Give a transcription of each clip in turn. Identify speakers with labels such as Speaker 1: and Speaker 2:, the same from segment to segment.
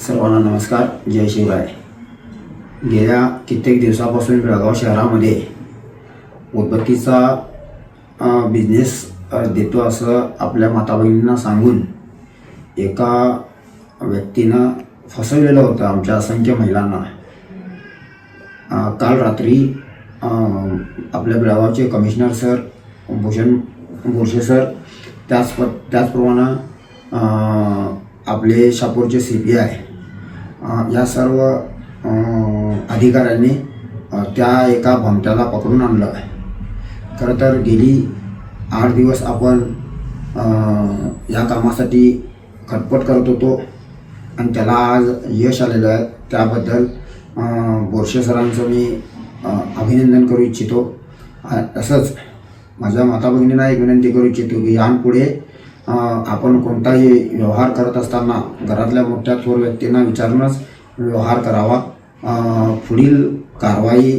Speaker 1: सर्वांना नमस्कार. जय शिवराय. गेल्या कित्येक दिवसापासून बेळगाव शहरामध्ये उदबत्तीचा बिझनेस देतो असं आपल्या माता बहिणींना सांगून एका व्यक्तीनं फसवलेलं होतं आमच्या असंख्य महिलांना. काल रात्री आपल्या बेळगावचे commissioner sir Bhushan Borse sir त्याच त्याचप्रमाणे आपले शापूरचे सी पी आय या सर्व अधिकाऱ्यांनी त्या एका भमत्याला पकडून आणलं आहे. खरं तर गेली आठ दिवस आपण या कामासाठी खटपट करत होतो आणि त्याला आज यश आलेलं आहे. त्याबद्दल बोरशे सरांचं मी अभिनंदन करू इच्छितो. तसंच माझ्या माता भगिनींना एक विनंती करू इच्छितो की यापुढे आपण कोणताही व्यवहार करत असताना घरातल्या मोठ्या थोर व्यक्तींना विचारूनच व्यवहार करावा. पुढील कारवाई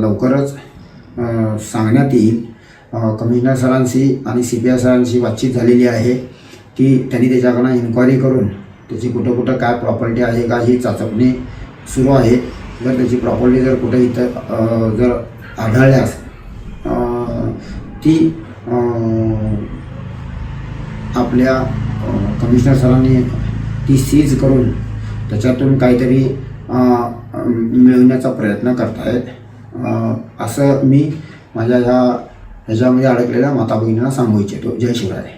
Speaker 1: लवकरच सांगण्यात येईल. कमिशनर सरांशी आणि सी पी आय सरांशी बातचीत झालेली आहे की त्यांनी त्याच्याकडनं इन्क्वायरी करून त्याची कुठं कुठं काय प्रॉपर्टी आहे का ही चाचपणी सुरू आहे. जर त्याची प्रॉपर्टी जर कुठं इथं जर आढळल्यास ती आपल्या कमिशनर सरांनी ती सीज करून त्याच्यातून काहीतरी मिळवण्याचा प्रयत्न करतायत. असं मी माझ्या ह्या ह्याच्यामध्ये अडकलेल्या माता भगिनींना सांगू इच्छितो. जय शिवराय.